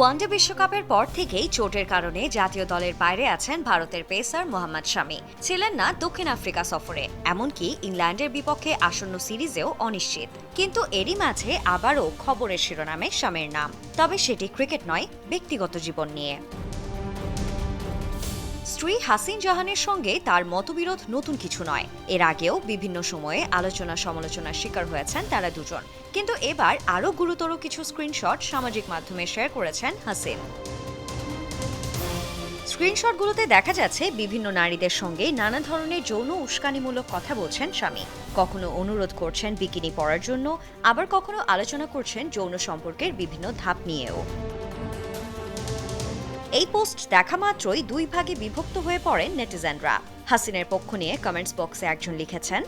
One day বিশ্বকাপের পর থেকেই চোটের কারণে জাতীয় দলের বাইরে আছেন ভারতের পেসার মোহাম্মদ শামি। ছিলেন না দক্ষিণ আফ্রিকা সফরে, এমনকি ইংল্যান্ডের বিপক্ষে আসন্ন সিরিজেও অনিশ্চিত। কিন্তু এরই মাঝে আবারও খবরের শিরোনামে শামের নাম। তবে সেটি ক্রিকেট নয়, ব্যক্তিগত জীবন নিয়ে। স্ত্রী হাসিন জাহানের সঙ্গে তার মতবিরোধ নতুন কিছু নয়। এর আগেও বিভিন্ন সময়ে আলোচনা সমালোচনার শিকার হয়েছেন তারা দুজন। কিন্তু এবার আরও গুরুতর কিছু স্ক্রিনশট সামাজিক মাধ্যমে শেয়ার করেছেন হাসিন। স্ক্রিনশটগুলোতে দেখা যাচ্ছে বিভিন্ন নারীদের সঙ্গে নানা ধরনের যৌন উস্কানিমূলক কথা বলছেন স্বামী। কখনো অনুরোধ করছেন বিকিনি পরার জন্য, আবার কখনো আলোচনা করছেন যৌন সম্পর্কের বিভিন্ন ধাপ নিয়েও। এই পোস্ট দেখা মাত্রই দুই ভাগে বিভক্ত হয়ে পড়েন নেটিজেনরা। হাসিনের পক্ষ নিয়ে কমেন্টস বক্সে একজন লিখেছেন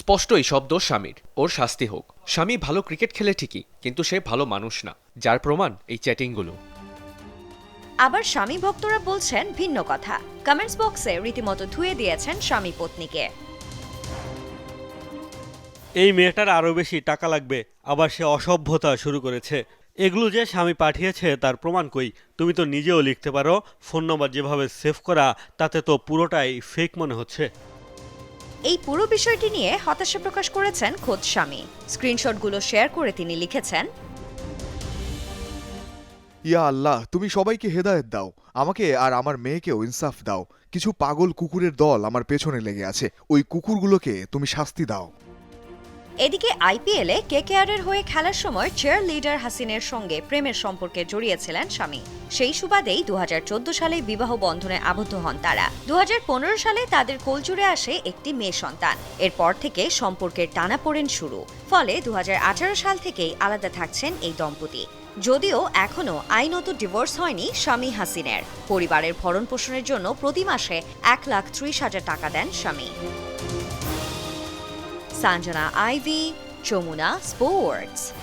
স্পষ্টই শব্দ স্বামীর ওর শাস্তি হোক। স্বামী ভালো ক্রিকেট খেলে ঠিকই কিন্তু সে ভালো মানুষ না যার প্রমাণ এই চ্যাটিংগুলো। আবার স্বামী ভক্তরা বলছেন ভিন্ন কথা। কমেন্টস বক্সে রীতিমতো ধুয়ে দিয়েছেন স্বামী পত্নীকে। এই মেয়েটার আরও বেশি টাকা লাগবে আবার সে অসভ্যতা শুরু করেছে। এগুলো যে স্বামী পাঠিয়েছে তার প্রমাণ কই? তুমি তো নিজেও লিখতে পারো ফোন নম্বর যেভাবে সেভ করা তাতে তো পুরোটাই ফেক মনে হচ্ছে। এই পুরো বিষয়টি নিয়ে হতাশা প্রকাশ করেছেন খোদ স্বামী। স্ক্রিনশটগুলো শেয়ার করে তিনি লিখেছেন ইয়া আল্লাহ তুমি সবাইকে হেদায়েত দাও। আমাকে আর আমার মেয়েকেও ইনসাফ দাও। কিছু পাগল কুকুরের দল আমার পেছনে লেগে আছে। ওই কুকুরগুলোকে তুমি শাস্তি দাও। এদিকে আইপিএলে কেকেআরের হয়ে খেলার সময় চেয়ার লিডার হাসিনের সঙ্গে প্রেমের সম্পর্কে জড়িয়েছিলেন স্বামী। সেই সুবাদেই দুহাজার চোদ্দ সালে বিবাহ বন্ধনে আবদ্ধ হন তারা। দুহাজার পনেরো সালে তাদের কোলজুড়ে আসে একটি মেয়ে সন্তান। এরপর থেকে সম্পর্কের টানাপোড়েন শুরু। ফলে দুহাজার আঠারো সাল থেকেই আলাদা থাকছেন এই দম্পতি। যদিও এখনও আইনত ডিভোর্স হয়নি স্বামী হাসিনের। পরিবারের ভরণ পোষণের জন্য প্রতি মাসে এক লাখ ত্রিশ হাজার টাকা দেন স্বামী। Sanjana Ivy, Chomuna Sports.